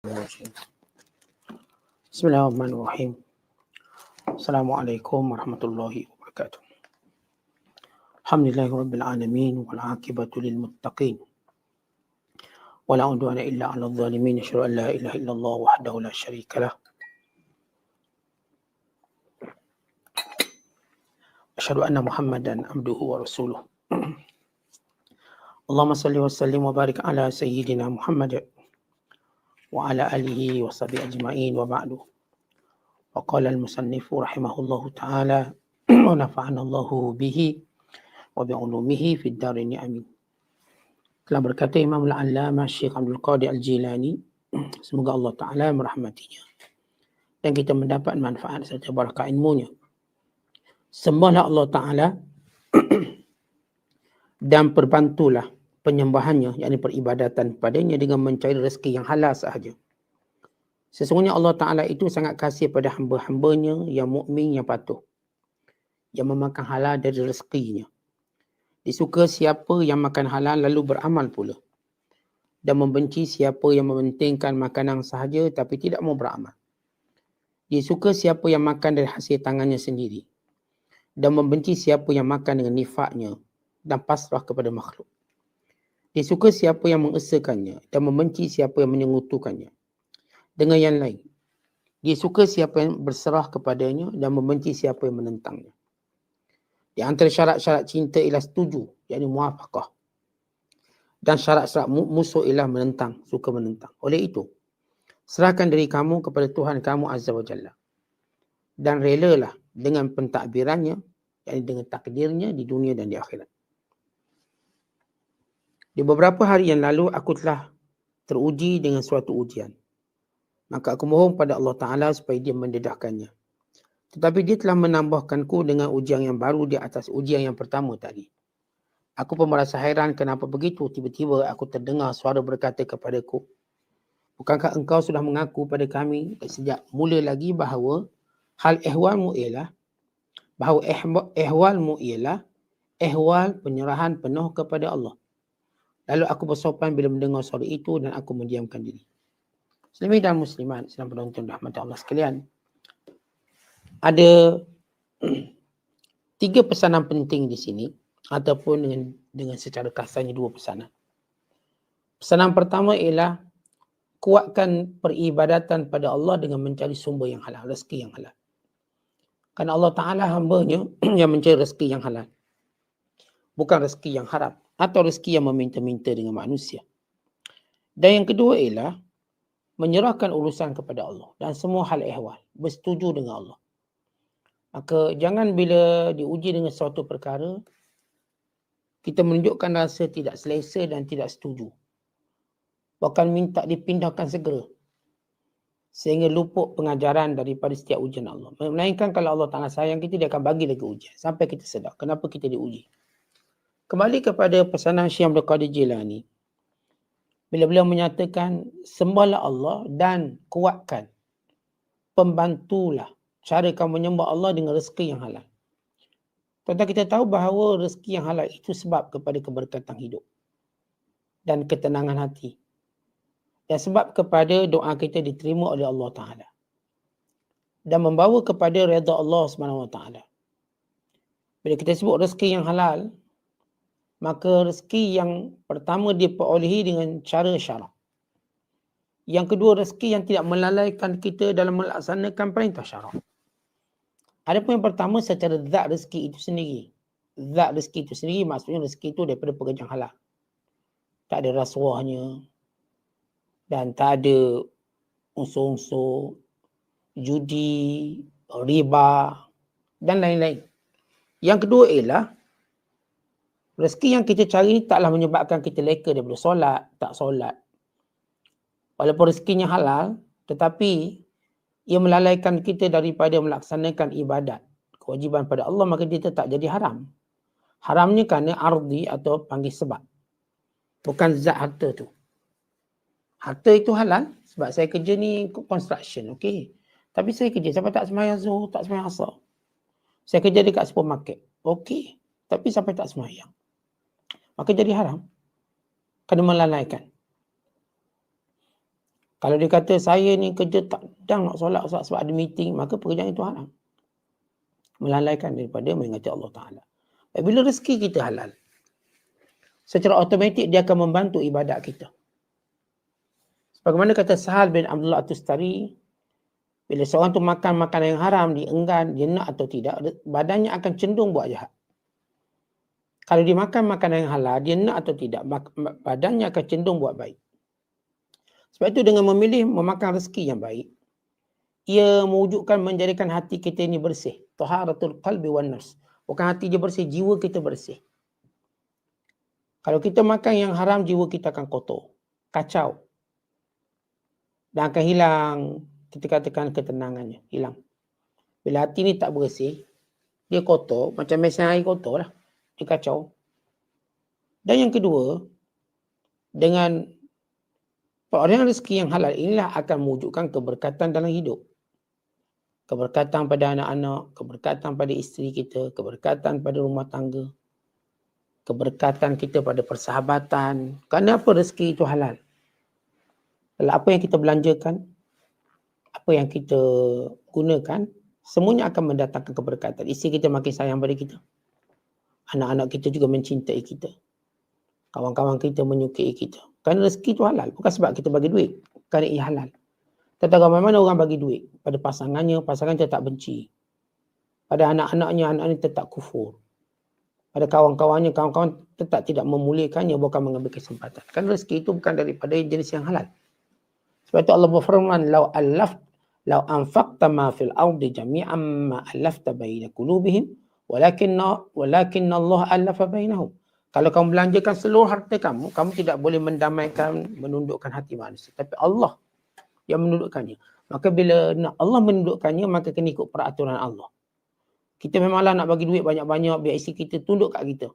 بسم الله الرحمن الرحيم. السلام عليكم ورحمة الله وبركاته. الحمد لله رب العالمين والعاقبة للمتقين. ولا عدوان إلا على الظالمين. أشهد أن لا إله إلا الله وحده لا شريك له. أشهد أن محمدا عبده ورسوله. اللهم صل وسلم وبارك على سيدنا محمد وعلى آله وصحبه أجمعين وبعد وقال المصنف رحمه الله تعالى ونفعنا الله به وبعلومه في الدارين آمين telah berkata Imam Al-Allamah Syekh Abdul Qadir Al-Jilani semoga Allah Ta'ala merahmatinya dan kita mendapat manfaat serta barakah ilmunya sembahlah Allah Ta'ala dan perbantulah penyembahannya yakni peribadatan padanya dengan mencari rezeki yang halal sahaja. Sesungguhnya Allah Taala itu sangat kasih pada hamba-hambanya yang mukmin yang patuh. Yang memakan halal dari rezekinya. Disuka siapa yang makan halal lalu beramal pula. Dan membenci siapa yang mementingkan makanan sahaja tapi tidak mau beramal. Dia suka siapa yang makan dari hasil tangannya sendiri. Dan membenci siapa yang makan dengan nifaknya dan pasrah kepada makhluk. Dia suka siapa yang mengesakannya dan membenci siapa yang menyengutukannya. Dengan yang lain, dia suka siapa yang berserah kepadanya dan membenci siapa yang menentangnya. Di antara syarat-syarat cinta ialah setuju, yakni muafakah. Dan syarat-syarat musuh ialah menentang, suka menentang. Oleh itu, serahkan diri kamu kepada Tuhan kamu Azza wa Jalla. Dan relalah dengan pentadbirannya, yakni dengan takdirnya di dunia dan di akhirat. Di beberapa hari yang lalu aku telah teruji dengan suatu ujian. Maka aku mohon pada Allah Ta'ala supaya dia mendedahkannya. Tetapi dia telah menambahkanku dengan ujian yang baru di atas ujian yang pertama tadi. Aku pun merasa hairan kenapa begitu tiba-tiba aku terdengar suara berkata kepadaku. Bukankah engkau sudah mengaku pada kami sejak mula lagi bahawa hal ehwalmu ialah bahawa ehwalmu ialah ehwal penyerahan penuh kepada Allah. Lalu aku bersopan bila mendengar suara itu dan aku mendiamkan diri. Muslimin dan muslimat, sedang penonton rahmat Allah sekalian. Ada tiga pesanan penting di sini ataupun dengan dengan secara kasarnya dua pesanan. Pesanan pertama ialah kuatkan peribadatan pada Allah dengan mencari sumber yang halal, rezeki yang halal. Kerana Allah Ta'ala hambanya yang mencari rezeki yang halal. Bukan rezeki yang haram atau rezeki yang meminta-minta dengan manusia. Dan yang kedua ialah menyerahkan urusan kepada Allah dan semua hal ehwal, bersetuju dengan Allah. Maka jangan bila diuji dengan suatu perkara, kita menunjukkan rasa tidak selesa dan tidak setuju. Bahkan minta dipindahkan segera. Sehingga luput pengajaran daripada setiap ujian Allah. Melainkan kalau Allah Ta'ala sayang kita, dia akan bagi lagi ujian. Sampai kita sedar kenapa kita diuji. Kembali kepada pesanan Syekh Abdul Qadir Jilani. Bila beliau menyatakan sembahlah Allah dan kuatkan. Pembantulah cara kamu menyembah Allah dengan rezeki yang halal. Tuan-tuan kita tahu bahawa rezeki yang halal itu sebab kepada keberkatan hidup. Dan ketenangan hati. Dan sebab kepada doa kita diterima oleh Allah Ta'ala. Dan membawa kepada redha Allah SWT. Bila kita sebut rezeki yang halal, maka rezeki yang pertama dia perolehi dengan cara syarak. Yang kedua rezeki yang tidak melalaikan kita dalam melaksanakan perintah syarak. Adapun yang pertama secara zat rezeki itu sendiri. Zat rezeki itu sendiri maksudnya rezeki itu daripada pekerjaan halal. Tak ada rasuahnya dan tak ada unsur-unsur judi, riba dan lain-lain. Yang kedua ialah rezeki yang kita cari taklah menyebabkan kita leka daripada solat, tak solat. Walaupun rezekinya halal, tetapi ia melalaikan kita daripada melaksanakan ibadat, kewajiban pada Allah, maka dia tetap jadi haram. Haramnya kerana ardi atau panggil sebab. Bukan zat harta tu. Harta itu halal sebab saya kerja ni construction, okey. Tapi saya kerja, siapa tak semayang zuhur, tak semayang asar. Saya kerja dekat supermarket, okey. Tapi sampai tak semayang maka jadi haram kerana melalaikan. Kalau dia kata saya ni kerja tak sedang nak solat Ustaz sebab ada meeting, maka pekerjaan itu haram. Melalaikan daripada mengingati Allah Ta'ala. Bila rezeki kita halal, secara automatik dia akan membantu ibadat kita. Sebagaimana kata Sahal bin Abdullah Atustari, bila seorang tu makan makanan yang haram, dia enggan, dia nak atau tidak, badannya akan cenderung buat jahat. Kalau dia makan makanan yang halal, dia nak atau tidak, badannya akan cenderung buat baik. Sebab itu dengan memilih memakan rezeki yang baik, ia mewujudkan menjadikan hati kita ini bersih. Taharatul qalbi wan nafs. Bukan hati dia bersih, jiwa kita bersih. Kalau kita makan yang haram, jiwa kita akan kotor. Kacau. Dan akan hilang, kita katakan ketenangannya. Hilang. Bila hati ni tak bersih, dia kotor. Macam mesin air kotor lah. Dia kacau. Dan yang kedua, dengan Perolehan rezeki yang halal inilah akan mewujudkan keberkatan dalam hidup. Keberkatan pada anak-anak, keberkatan pada isteri kita, keberkatan pada rumah tangga, keberkatan kita pada persahabatan. Kerana apa rezeki itu halal? Kalau apa yang kita belanjakan, apa yang kita gunakan, semuanya akan mendatangkan keberkatan. Isteri kita makin sayang pada kita. Anak-anak kita juga mencintai kita. Kawan-kawan kita menyukai kita. Kerana rezeki itu halal. Bukan sebab kita bagi duit. Kerana ia halal. Tetapi mana orang bagi duit? Pada pasangannya, pasangan tetap benci. Pada anak-anaknya, anak-anaknya tetap kufur. Pada kawan-kawannya, kawan-kawan tetap tidak memuliakannya bukan mengambil kesempatan. Kerana rezeki itu bukan daripada jenis yang halal. Sebab itu Allah berfirman, Lau alaf, lau anfaqta ma fil ardi jami'an ma alafta baina kulubihim, walakin, walakin Allah alafa bainahum. Kalau kamu belanjakan seluruh harta kamu, kamu tidak boleh mendamaikan, menundukkan hati manusia. Tapi Allah yang menundukkannya. Maka bila nak Allah menundukkannya, maka kena ikut peraturan Allah. Kita memanglah nak bagi duit banyak-banyak biar isteri kita tunduk kat kita.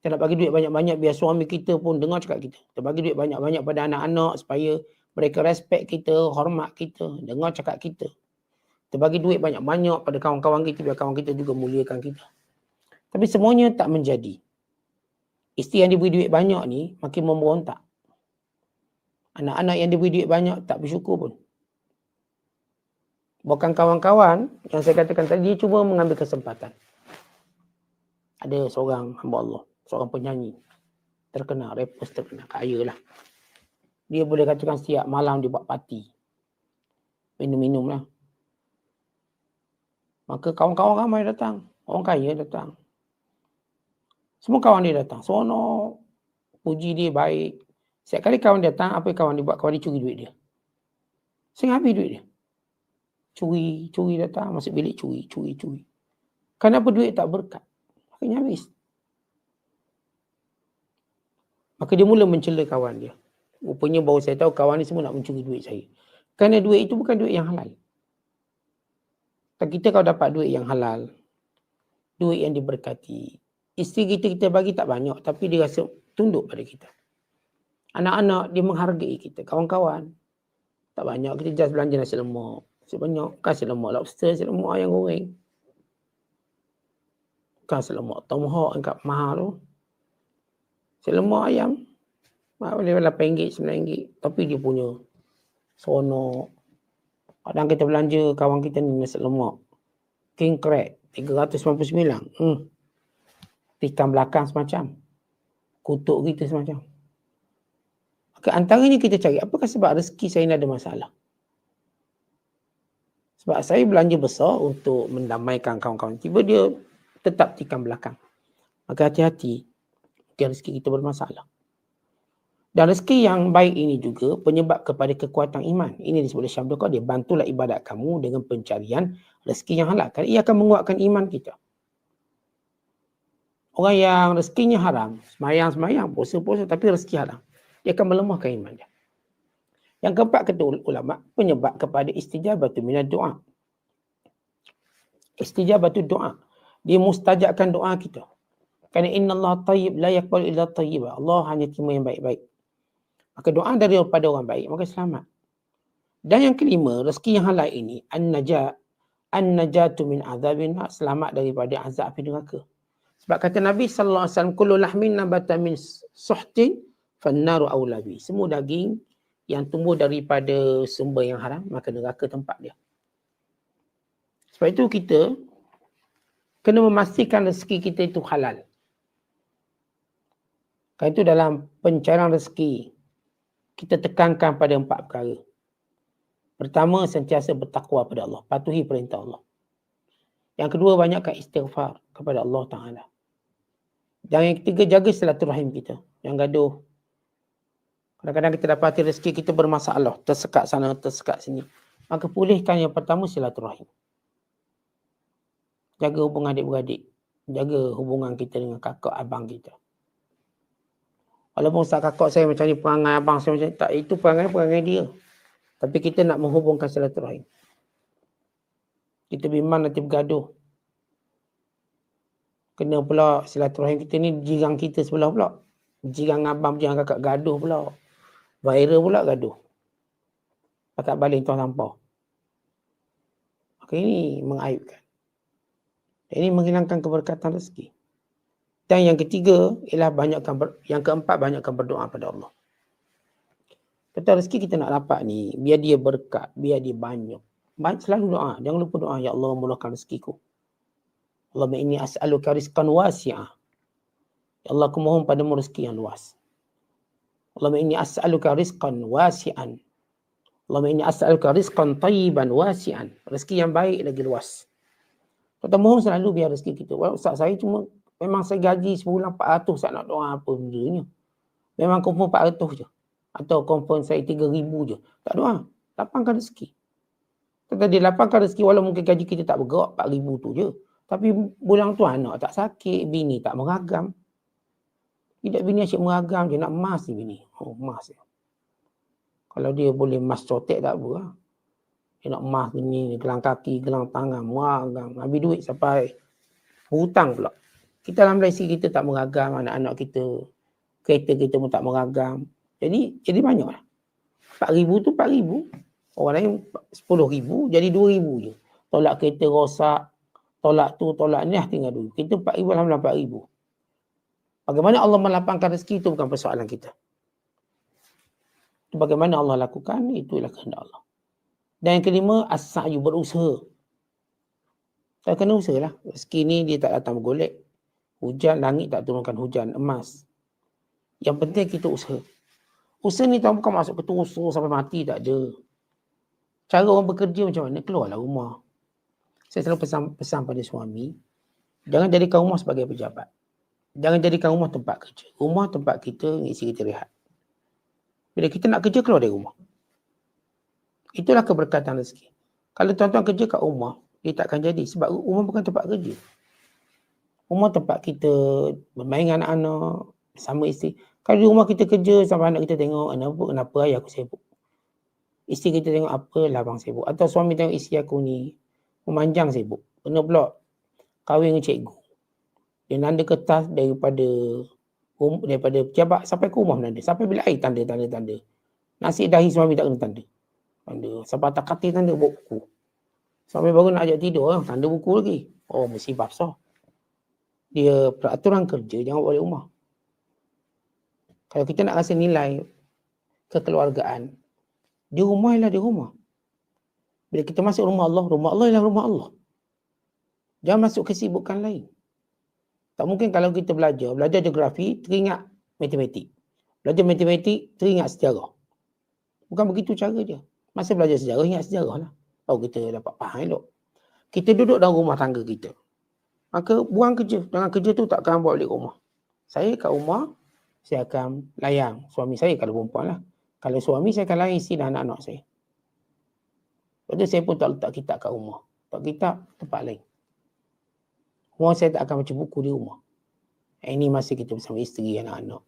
Kita nak bagi duit banyak-banyak biar suami kita pun dengar cakap kita. Kita bagi duit banyak-banyak pada anak-anak supaya mereka respect kita, hormat kita, dengar cakap kita. Kita bagi duit banyak-banyak pada kawan-kawan kita biar kawan kita juga muliakan kita. Tapi semuanya tak menjadi isteri yang diberi duit banyak ni makin memberontak. Anak-anak yang diberi duit banyak tak bersyukur pun. Bukan kawan-kawan yang saya katakan tadi, dia cuba mengambil kesempatan. Ada seorang hamba Allah, seorang penyanyi. Terkenal, rapper terkenal, kaya lah. Dia boleh katakan setiap malam dia buat parti. Minum-minum lah. Maka kawan-kawan ramai datang. Orang kaya datang. Semua kawan dia datang. Sono puji dia baik. Setiap kali kawan dia datang, apa yang kawan dia buat? Kawan dia curi duit dia. Sehingga habis duit dia. Curi, curi datang. Masuk bilik curi, curi, curi. Kenapa duit tak berkat? Akhirnya habis. Maka dia mula mencela kawan dia. Rupanya baru saya tahu kawan ni semua nak mencuri duit saya. Kerana duit itu bukan duit yang halal. Tak kita kalau dapat duit yang halal, duit yang diberkati, isteri kita kita bagi tak banyak tapi dia rasa tunduk pada kita. Anak-anak dia menghargai kita, kawan-kawan. Tak banyak kita just belanja nasi lemak. Nasi banyak kasih lemak lobster, nasi lemak ayam goreng. Kasih lemak tomahawk angkat mahal tu. Nasi lemak ayam. Boleh RM8, RM9. Tapi dia punya seronok. Kadang kita belanja kawan kita ni nasi lemak. King Crab, 399. Hmm tikam belakang semacam. Kutuk kita semacam. Maka antaranya kita cari, apakah sebab rezeki saya ni ada masalah? Sebab saya belanja besar untuk mendamaikan kawan-kawan. Tiba dia tetap tikam belakang. Maka hati-hati, mungkin rezeki kita bermasalah. Dan rezeki yang baik ini juga penyebab kepada kekuatan iman. Ini disebut oleh Syabdul Qadir. Bantulah ibadat kamu dengan pencarian rezeki yang halal. Kerana ia akan menguatkan iman kita. Orang yang rezekinya haram, semayang-semayang, puasa-puasa tapi rezeki haram. Dia akan melemahkan iman dia. Yang keempat kata ulama, penyebab kepada istijabatu minat doa. Istijabatu doa. Dia mustajabkan doa kita. Kerana inna Allah tayyib la yakbal illa tayyibah. Allah hanya terima yang baik-baik. Maka doa daripada orang baik, maka selamat. Dan yang kelima, rezeki yang halal ini, an-najat, an-najatu min azabin selamat daripada azab api neraka. Sebab kata Nabi sallallahu alaihi wasallam kullu lahmin nabata min suhtin fannaru aulabi. Semua daging yang tumbuh daripada sumber yang haram, maka neraka tempat dia. Sebab itu kita kena memastikan rezeki kita itu halal. Kerana itu dalam pencarian rezeki, kita tekankan pada empat perkara. Pertama, sentiasa bertakwa pada Allah. Patuhi perintah Allah. Yang kedua, banyakkan istighfar kepada Allah Ta'ala. Dan yang ketiga, jaga silaturahim kita. Yang gaduh. Kadang-kadang kita dapati rezeki kita bermasalah. Tersekat sana, tersekat sini. Maka pulihkan yang pertama silaturahim. Jaga hubungan adik-beradik. Jaga hubungan kita dengan kakak abang kita. Walaupun ustaz kakak saya macam ni, perangai abang saya macam ni. Tak, itu perangai-perangai dia. Tapi kita nak menghubungkan silaturahim. Kita bimbang nanti bergaduh. Kena pula silaturahim kita ni jirang kita sebelah pula. Jirang abang, jirang kakak gaduh pula. Viral pula gaduh. Pakat balik tuan sampah. Maka ini mengaibkan. Ini menghilangkan keberkatan rezeki. Dan yang ketiga ialah banyakkan ber, yang keempat banyakkan berdoa pada Allah. Kata rezeki kita nak dapat ni, biar dia berkat, biar dia banyak. Baik selalu doa, jangan lupa doa ya Allah mulakan rezekiku. Allahumma inni as'aluka rizqan wasi'ah. Ya Allah aku mohon padamu rezeki yang luas. Allahumma inni as'aluka rizqan wasi'an. Allahumma inni as'aluka rizqan tayyiban wasi'an. Rezeki yang baik lagi luas. Kita mohon selalu biar rezeki kita. Ustaz saya cuma Memang saya gaji sebulan 400 saya nak doa apa benda ni. Memang confirm 400 je. Atau confirm saya 3000 je. Tak doa. Lapangkan rezeki. Kata dia lapangkan rezeki walau mungkin gaji kita tak bergerak 4000 tu je. Tapi bulan tu anak tak sakit, bini tak meragam. Tidak bini asyik meragam je nak emas ni bini. Oh emas je. Kalau dia boleh emas cotek tak apa lah. Dia nak emas ni, gelang kaki, gelang tangan, meragam. Habis duit sampai hutang pula. Kita dalam Malaysia kita tak meragam anak-anak kita. Kereta kita pun tak meragam. Jadi jadi banyak lah. 4 ribu tu 4 ribu. Orang lain 10 ribu jadi 2 ribu je. Tolak kereta rosak. Tolak tu, tolak ni lah tinggal dulu. Kita 4 ribu, Alhamdulillah 4 ribu. Bagaimana Allah melapangkan rezeki itu bukan persoalan kita. Bagaimana Allah lakukan, itulah kehendak Allah. Dan yang kelima, as-sa'yu berusaha. Tak kena usaha lah. Rezeki ni dia tak datang bergolek. Hujan, langit tak turunkan hujan, emas. Yang penting kita usaha. Usaha ni tak bukan masuk ke tusuk sampai mati, tak ada. Cara orang bekerja macam mana? Keluarlah rumah. Saya selalu pesan, pesan pada suami, jangan jadikan rumah sebagai pejabat. Jangan jadikan rumah tempat kerja. Rumah tempat kita ngisi kita rehat. Bila kita nak kerja, keluar dari rumah. Itulah keberkatan rezeki. Kalau tuan-tuan kerja kat rumah, dia takkan jadi. Sebab rumah bukan tempat kerja rumah tempat kita bermain dengan anak-anak sama isteri. Kalau di rumah kita kerja sampai anak kita tengok kenapa, kenapa ayah aku sibuk. Isteri kita tengok apa lah bang sibuk. Atau suami tengok isteri aku ni memanjang sibuk. Kena pula kahwin dengan cikgu. Dia nanda kertas daripada um, daripada pejabat sampai ke rumah nanda. Sampai bila air tanda, tanda, tanda. Nasi dahi suami tak kena tanda. Tanda. Sampai tak katil tanda buku. Suami baru nak ajak tidur, tanda buku lagi. Oh, mesti basah. So dia peraturan kerja jangan buat rumah. Kalau kita nak rasa nilai kekeluargaan, di rumah ialah di rumah. Bila kita masuk rumah Allah, rumah Allah ialah rumah Allah. Jangan masuk kesibukan lain. Tak mungkin kalau kita belajar, belajar geografi, teringat matematik. Belajar matematik, teringat sejarah. Bukan begitu cara dia. Masa belajar sejarah, ingat sejarah lah. Oh kita dapat faham elok. Kita duduk dalam rumah tangga kita maka buang kerja. Dengan kerja tu takkan buat balik rumah. Saya kat rumah, saya akan layang suami saya kalau perempuan lah. Kalau suami, saya akan layang isteri dan anak-anak saya. Lepas tu saya pun tak letak kitab kat rumah. Tak kitab, tempat lain. Rumah saya tak akan baca buku di rumah. Ini masa kita bersama isteri dan anak-anak.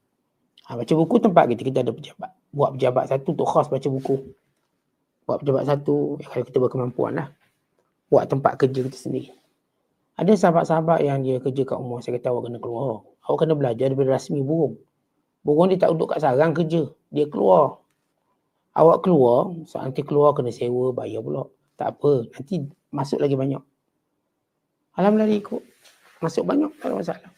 Ha, baca buku tempat kita, kita ada pejabat. Buat pejabat satu untuk khas baca buku. Buat pejabat satu, ya, kalau kita berkemampuan lah. Buat tempat kerja kita sendiri. Ada sahabat-sahabat yang dia kerja kat rumah, saya kata awak kena keluar. Awak kena belajar daripada rasmi burung. Burung dia tak duduk kat sarang kerja. Dia keluar. Awak keluar, so nanti keluar kena sewa, bayar pula. Tak apa, nanti masuk lagi banyak. Alhamdulillah ikut. Masuk banyak, tak ada masalah.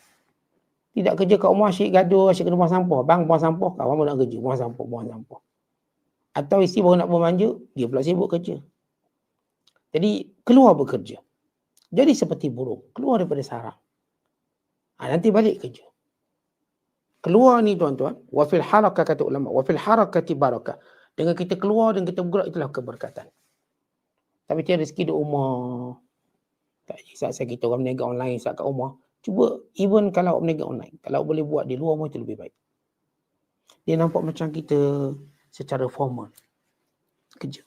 Tidak kerja kat rumah, asyik gaduh, asyik kena buang sampah. Bang, buang sampah, kawan pun nak kerja. Buang sampah, buang sampah. Atau isteri baru nak bermanja, dia pula sibuk kerja. Jadi keluar bekerja. Jadi seperti burung, keluar daripada sarang. Ha, nanti balik kerja. Keluar ni tuan-tuan, wafil harakah kata ulama, wafil harakati barakah. Dengan kita keluar dan kita bergerak itulah keberkatan. Tapi tiada rezeki di rumah. Tak saat saya kita orang berniaga online saat kat rumah. Cuba even kalau berniaga online, kalau boleh buat di luar rumah itu lebih baik. Dia nampak macam kita secara formal kerja.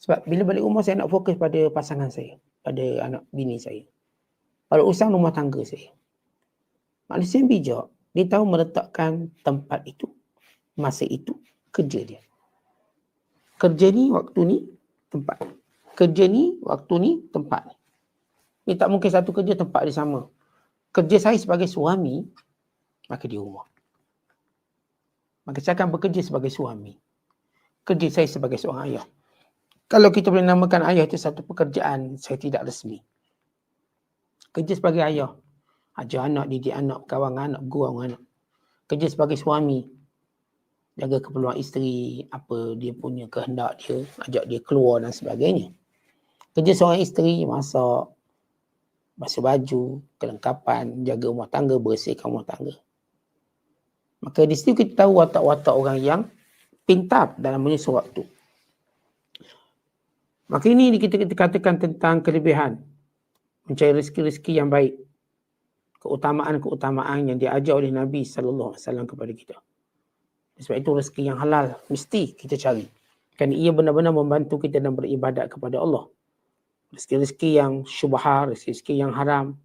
Sebab bila balik rumah saya nak fokus pada pasangan saya, pada anak bini saya. Pada urusan rumah tangga saya. Manusia yang bijak, dia tahu meletakkan tempat itu, masa itu, kerja dia. Kerja ni, waktu ni, tempat. Kerja ni, waktu ni, tempat ni. Ini tak mungkin satu kerja tempat dia sama. Kerja saya sebagai suami, maka di rumah. Maka saya akan bekerja sebagai suami. Kerja saya sebagai seorang ayah kalau kita boleh namakan ayah itu satu pekerjaan saya tidak resmi. Kerja sebagai ayah. Ajar anak, didik anak, kawan anak, gurau anak. Kerja sebagai suami. Jaga keperluan isteri, apa dia punya kehendak dia, ajak dia keluar dan sebagainya. Kerja seorang isteri, masak, basuh baju, kelengkapan, jaga rumah tangga, bersihkan rumah tangga. Maka di situ kita tahu watak-watak orang yang pintar dalam menyusun waktu. Maka ini kita, katakan tentang kelebihan mencari rezeki-rezeki yang baik. Keutamaan-keutamaan yang diajar oleh Nabi sallallahu alaihi wasallam kepada kita. Sebab itu rezeki yang halal mesti kita cari. Kan ia benar-benar membantu kita dalam beribadat kepada Allah. Rezeki-rezeki yang syubhah, rezeki-rezeki yang haram,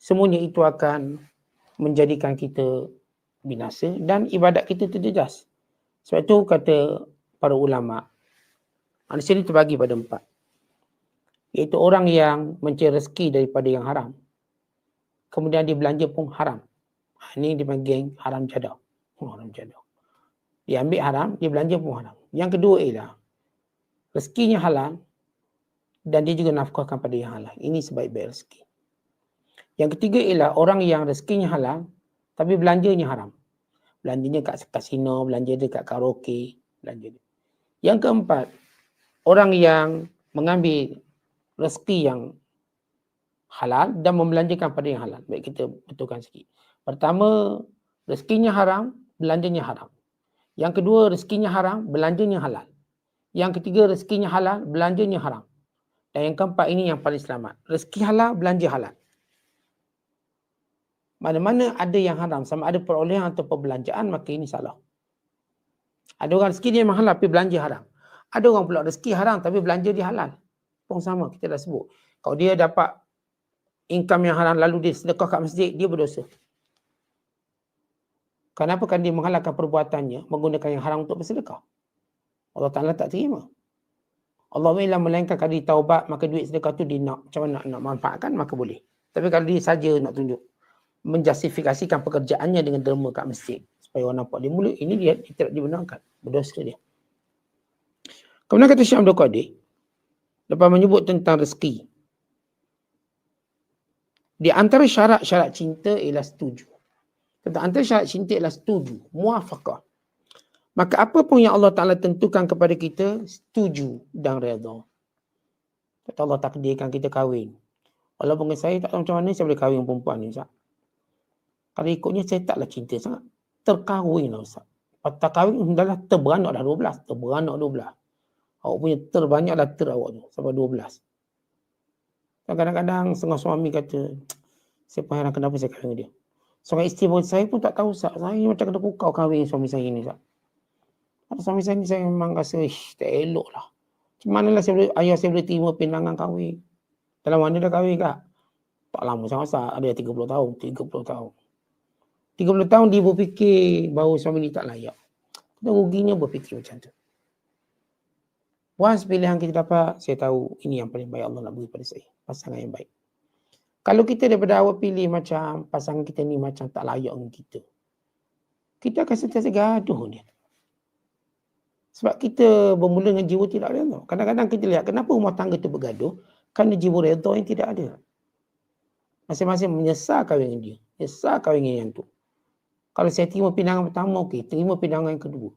semuanya itu akan menjadikan kita binasa dan ibadat kita terjejas. Sebab itu kata para ulama, Manusia ini terbagi pada empat. Iaitu orang yang mencari rezeki daripada yang haram. Kemudian dia belanja pun haram. Ha, ini dipanggil haram jadah. Oh, haram jadah. Dia ambil haram, dia belanja pun haram. Yang kedua ialah rezekinya halal dan dia juga nafkahkan pada yang halal. Ini sebaik-baik rezeki. Yang ketiga ialah orang yang rezekinya halal tapi belanjanya haram. Belanjanya kat kasino, belanja dia kat karaoke, belanja dia. Yang keempat, orang yang mengambil rezeki yang halal dan membelanjakan pada yang halal. Baik kita betulkan sikit. Pertama, rezekinya haram, belanjanya haram. Yang kedua, rezekinya haram, belanjanya halal. Yang ketiga, rezekinya halal, belanjanya haram. Dan yang keempat ini yang paling selamat. Rezeki halal, belanja halal. Mana-mana ada yang haram, sama ada perolehan atau perbelanjaan, maka ini salah. Ada orang rezeki dia memang halal, tapi belanja haram. Ada orang pula rezeki haram tapi belanja dia halal. Pun sama kita dah sebut. Kalau dia dapat income yang haram lalu dia sedekah kat masjid, dia berdosa. Kenapa kan dia menghalalkan perbuatannya menggunakan yang haram untuk bersedekah? Allah Ta'ala tak terima. Allah Ta'ala melainkan kalau dia taubat, maka duit sedekah tu dia nak, macam mana nak, nak manfaatkan, maka boleh. Tapi kalau dia saja nak tunjuk, menjustifikasikan pekerjaannya dengan derma kat masjid, supaya orang nampak dia mulut, ini dia, dia tidak dibenarkan. Berdosa dia. Kemudian kata Syekh Abdul Qadir, lepas menyebut tentang rezeki. Di antara syarat-syarat cinta ialah setuju. Tentang antara syarat cinta ialah setuju, muafakah. Maka apa pun yang Allah Ta'ala tentukan kepada kita, setuju dan redha. Kata Allah takdirkan kita kahwin. Walaupun saya tak tahu macam mana saya boleh kahwin perempuan ni Ustaz. Kalau ikutnya saya taklah cinta sangat. Terkahwin lah Ustaz. Tak kahwin dah lah terberanak dah 12. Terberanak 12. Awak punya terbanyaklah ter awak tu sampai 12. Kadang-kadang setengah suami kata, saya pun kenapa saya kahwin dengan dia. Seorang isteri pun saya pun tak tahu sah. Saya macam kena kukau kahwin suami saya ni sah. Atau suami saya ni saya memang rasa, ish, tak elok lah. Macam mana lah saya boleh, ayah saya boleh terima pinangan kahwin. Dalam mana dah kahwin kak? Tak lama sangat sah. Ada 30 tahun, 30 tahun. 30 tahun dia berfikir bahawa suami ni tak layak. Kita ruginya berfikir macam tu. Once pilihan kita dapat, saya tahu ini yang paling baik Allah nak beri pada saya. Pasangan yang baik. Kalau kita daripada awal pilih macam pasangan kita ni macam tak layak dengan kita. Kita akan sentiasa gaduh dia. Sebab kita bermula dengan jiwa tidak ada. Kadang-kadang kita lihat kenapa rumah tangga itu bergaduh. Kerana jiwa redha yang tidak ada. Masing-masing menyesal kahwin dengan dia. Menyesal kahwin dengan yang tu. Kalau saya terima pindangan pertama, okey. Terima pindangan yang kedua.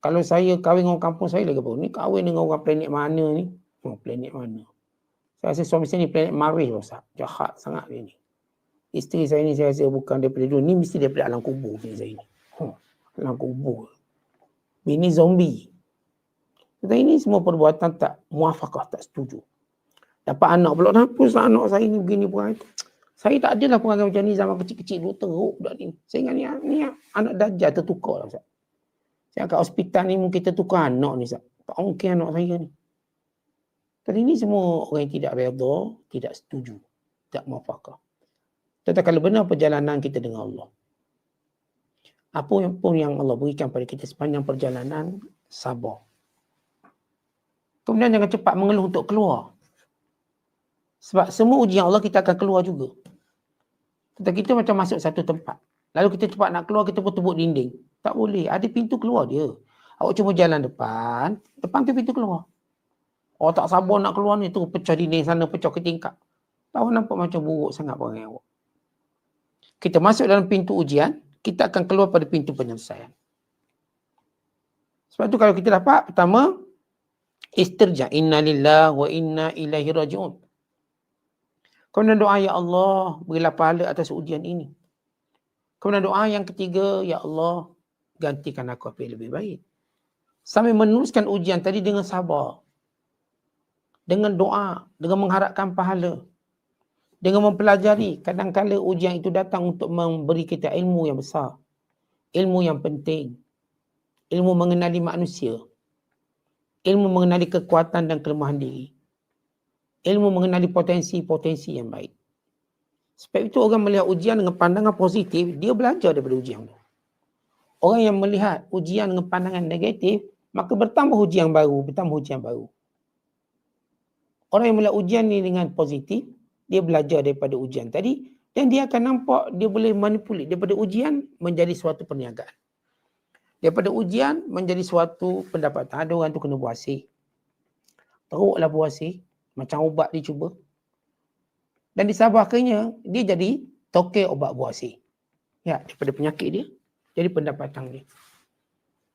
Kalau saya kahwin dengan kampung saya lagi apa? Ni kahwin dengan orang planet mana ni? Oh, planet mana? Saya rasa suami saya ni planet Marih Ustaz. Jahat sangat dia ni. Isteri saya ni saya rasa bukan daripada dulu. Ni mesti daripada alam kubur bini saya ni. Hmm, alam kubur. Bini zombie. Kata ini semua perbuatan tak muafakah, tak setuju. Dapat anak pula, kenapa anak saya ni begini pun. Saya tak adalah perangai macam ni zaman kecil-kecil dulu teruk budak ni. Saya ingat ni, ni anak dajjal tertukar lah Ustaz. Saya kat hospital ni mungkin tertukar anak ni. Tak mungkin anak saya ni. Tapi ini semua orang yang tidak redha, tidak setuju, tidak muafakah. Tetapi kalau benar perjalanan kita dengan Allah. Apa yang pun yang Allah berikan pada kita sepanjang perjalanan, sabar. Kemudian jangan cepat mengeluh untuk keluar. Sebab semua ujian Allah kita akan keluar juga. Tetapi kita macam masuk satu tempat. Lalu kita cepat nak keluar, kita pun tebuk dinding. Tak boleh. Ada pintu keluar dia. Awak cuma jalan depan, depan tu pintu keluar. Awak tak sabar nak keluar ni, tu pecah dinding sana, pecah ke tingkap. Tahu nampak macam buruk sangat perangai awak. Kita masuk dalam pintu ujian, kita akan keluar pada pintu penyelesaian. Sebab tu kalau kita dapat, pertama, istirja inna lillah wa inna ilaihi rajiun. Kemudian doa ya Allah berilah pahala atas ujian ini. Kemudian doa yang ketiga ya Allah gantikan aku apa yang lebih baik. Sambil meneruskan ujian tadi dengan sabar. Dengan doa, dengan mengharapkan pahala. Dengan mempelajari, kadang-kala ujian itu datang untuk memberi kita ilmu yang besar. Ilmu yang penting. Ilmu mengenali manusia ilmu mengenali kekuatan dan kelemahan diri. Ilmu mengenali potensi-potensi yang baik. Sebab itu orang melihat ujian dengan pandangan positif, dia belajar daripada ujian itu. Orang yang melihat ujian dengan pandangan negatif, maka bertambah ujian baru, bertambah ujian baru. Orang yang melihat ujian ini dengan positif, dia belajar daripada ujian tadi dan dia akan nampak dia boleh manipulasi daripada ujian menjadi suatu perniagaan daripada ujian menjadi suatu pendapatan. Ada orang tu kena buasih. Teruklah buasih. Macam ubat dia cuba. Dan disabah akhirnya, dia jadi toke obat buasih. Ya, daripada penyakit dia, jadi pendapatan dia.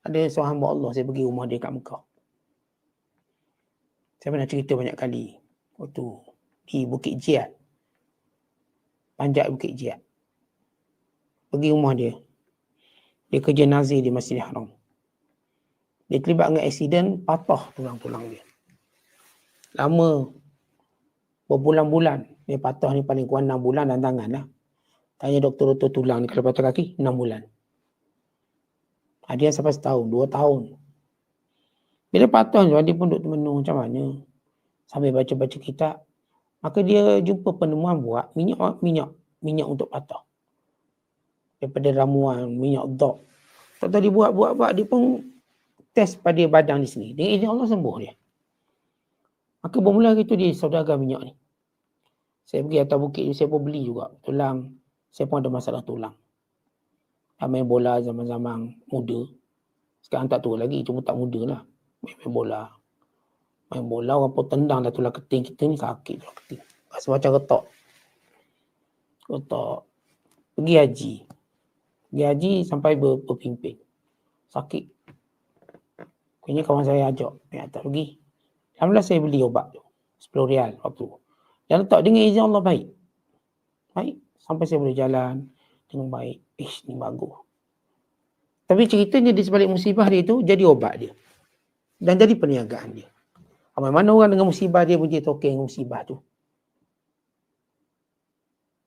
Ada seorang hamba Allah, saya pergi rumah dia kat Mekah. Saya pernah cerita banyak kali. Waktu di Bukit Jiat. Panjat Bukit Jiat. Pergi rumah dia. Dia kerja nazir di Masjid Haram. Dia terlibat dengan aksiden, patah tulang-tulang dia. Lama, berbulan-bulan. Dia patah ni paling kurang 6 bulan dan tangan lah. Tanya doktor-doktor tulang ni kalau patah kaki, 6 bulan. Ada yang sampai setahun, dua tahun. Bila patah ni, dia pun duduk menung macam mana. Sambil baca-baca kitab. Maka dia jumpa penemuan buat minyak minyak minyak untuk patah daripada ramuan minyak dok. Tak dia buat-buat-buat dia pun test pada badan di sini. Dia ini Allah sembuh dia. Maka bermula itu dia saudagar minyak ni. Saya pergi atas bukit saya pun beli juga tulang. Saya pun ada masalah tulang. Main bola zaman-zaman muda. Sekarang tak tua lagi, cuma tak muda lah. Main, main bola. Main bola, orang pun tendang dah tulang keting. Kita ni sakit tulang keting. Rasa macam retak. Retak. Pergi haji. Dia haji sampai ber, berpimpin. Sakit. Kayaknya kawan saya ajak. Ya, tak pergi. Alhamdulillah saya beli obat tu. 10 rial waktu. Dan letak dengan izin Allah baik. Baik. Sampai saya boleh jalan dengan baik. Ish, ni bagus. Tapi ceritanya di sebalik musibah dia tu jadi obat dia. Dan jadi perniagaan dia. Mana orang dengan musibah dia pun dia tokeng musibah tu.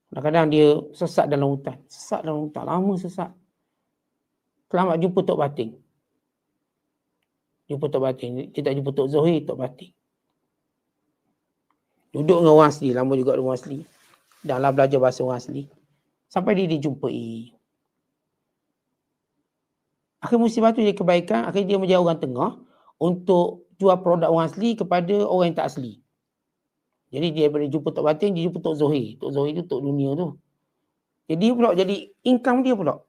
Kadang-kadang dia sesat dalam hutan. Sesat dalam hutan. Lama sesat. Selamat jumpa Tok Batin. Jumpa Tok Batin. Dia tak jumpa Tok Zohir, Tok Batin. Duduk dengan orang asli. Lama juga dengan orang asli. Dan lah belajar bahasa orang asli. Sampai dia dijumpai. Akhir musibah tu dia kebaikan. Akhir dia menjadi orang tengah. Untuk jual produk orang asli kepada orang yang tak asli. Jadi dia boleh jumpa Tok Batin, dia jumpa Tok Zohir. Tok Zohir tu Tok Dunia tu. Jadi pula jadi income dia pula.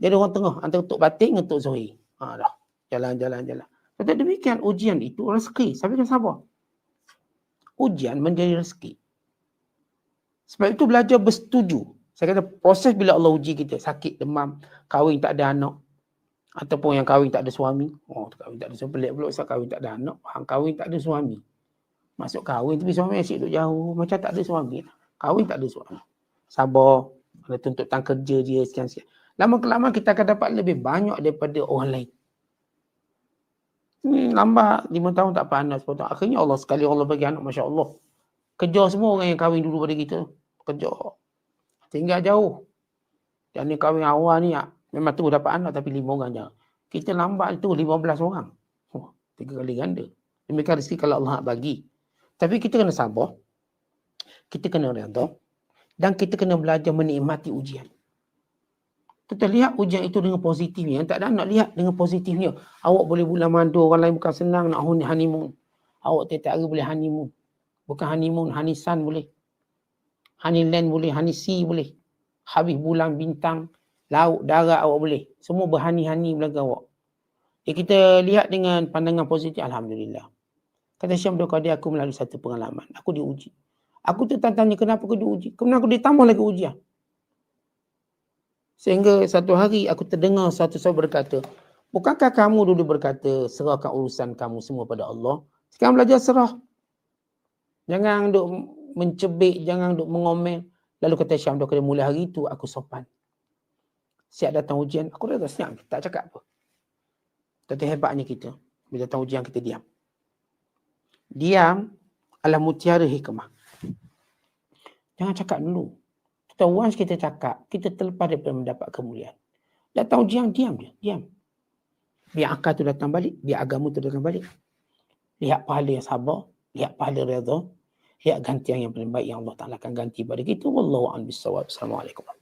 Jadi orang tengah antara Tok Batin dengan Tok Zohir. Ha dah. Jalan, jalan, jalan. Tetapi demikian ujian itu rezeki. Sampai kan sabar. Ujian menjadi rezeki. Sebab itu belajar bersetuju. Saya kata proses bila Allah uji kita. Sakit, demam, kahwin tak ada anak. Ataupun yang kahwin tak ada suami. Oh, kahwin tak ada suami. Pelik pula usah kahwin tak ada anak. Faham kahwin tak ada suami. Masuk kahwin tapi suami asyik duduk jauh. Macam tak ada suami. Kahwin tak ada suami. Sabar. Ada tuntutan kerja dia sekian-sekian. Lama kelamaan kita akan dapat lebih banyak daripada orang lain. Hmm, lambat lima tahun tak panas sepuluh tahun. Akhirnya Allah sekali Allah bagi anak Masya Allah. Kejar semua orang yang kahwin dulu pada kita. Kejar. Tinggal jauh. Yang ni kahwin awal ni memang tu dapat anak tapi lima orang je. Kita lambat tu lima belas orang. Oh, tiga kali ganda. Demikian rezeki kalau Allah nak bagi. Tapi kita kena sabar. Kita kena redha. Dan kita kena belajar menikmati ujian. Kita lihat ujian itu dengan positifnya. Yang tak ada nak lihat dengan positifnya. Awak boleh bulan madu, orang lain bukan senang nak honeymoon. Awak tiap-tiap hari boleh honeymoon. Bukan honeymoon, honey sun boleh. Honey land boleh, honey sea boleh. Habis bulan bintang, laut, darat awak boleh. Semua berhani-hani belakang awak. Jadi kita lihat dengan pandangan positif, Alhamdulillah. Kata Syam Qadir, aku melalui satu pengalaman. Aku diuji. Aku tu tanya kenapa aku diuji. Kemudian aku ditambah lagi ujian. Sehingga satu hari aku terdengar satu sahabat berkata, bukankah kamu dulu berkata serahkan urusan kamu semua pada Allah? Sekarang belajar serah. Jangan duk mencebik, jangan duk mengomel. Lalu kata Syam, kata mulai hari itu aku sopan. Siap datang ujian, aku dah siap, tak cakap apa. Tapi hebatnya kita, bila datang ujian kita diam. Diam adalah mutiara hikmah. Jangan cakap dulu. Kita once kita cakap, kita terlepas daripada mendapat kemuliaan. Datang ujian, diam dia, diam. Biar akal tu datang balik, biar agama tu datang balik. Lihat pahala yang sabar, lihat pahala redha, lihat gantian yang paling baik yang Allah Ta'ala akan ganti pada kita. Wallahu a'lam bishawab. Assalamualaikum.